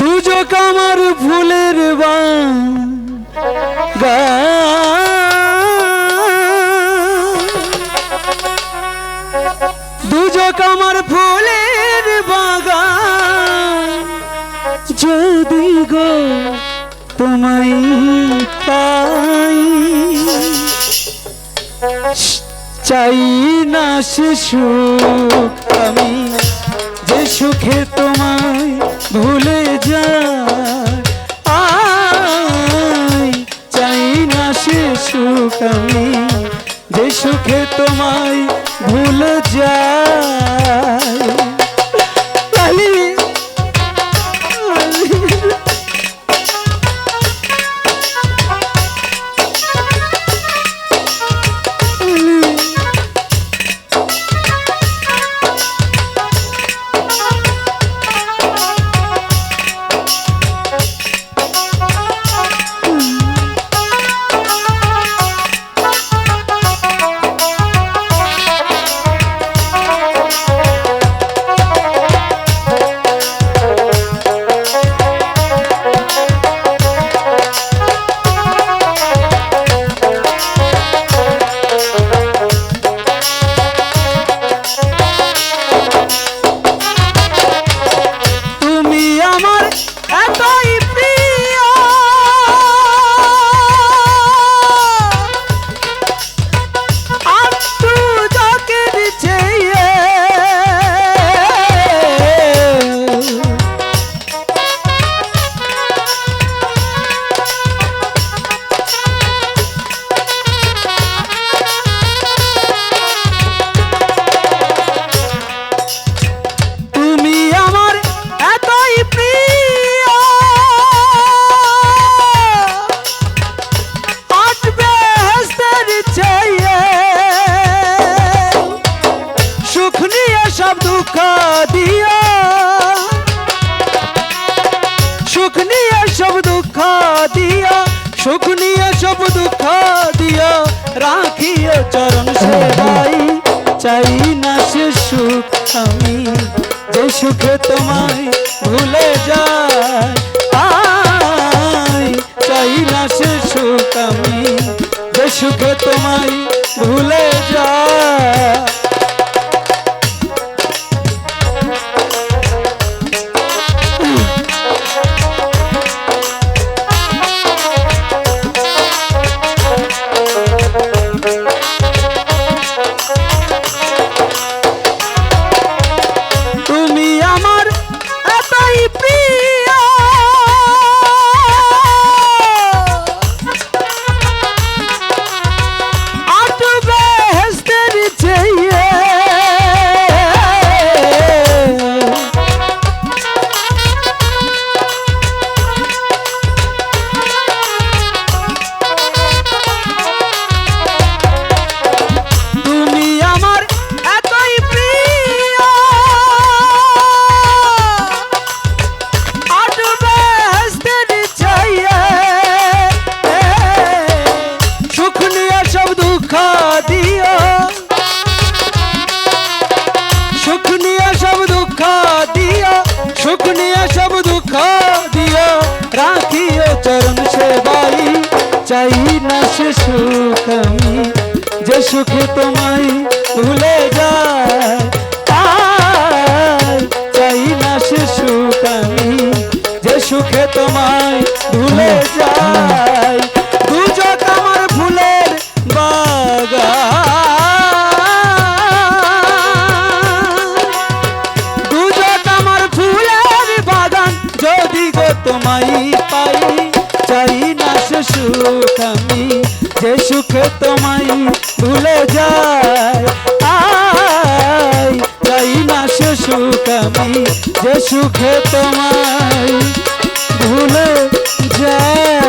দুজক আমার ফুলের দুজক আমার ফুলের বাগান। যদি গো তোমায় পাই চাই না সে সে সুখ আমি যে সুখে তোমায় ভুল যায়। সব দুঃখ দিও সুখ নিয়ে সব দুঃখ দিও সুখ নিয়ে সব দুঃখ দিও রাখিও চরণ সেবাই, চাই না সে সুখ আমি। যে সুখে তোমায় ভুলে যায় চাই সুখ আমি। যে সুখে তোমায় ভুলে যায় সুখ সব দুঃখ দিও। সুখ নিয়ে সব দুঃখ দিও। সুখ নিয়ে সব দুঃখ দিও। রাখিও চরণ সেবাই। চাই না সে সুখ আমি। যে সুখ তোমায় ভুলে তোমায় পাই, চাই না সুখ আমি। যে সুখে তোমায় ভুলে আয়। চাই না সুখ আমি, যে সুখে তোমায় ভুলে যায়।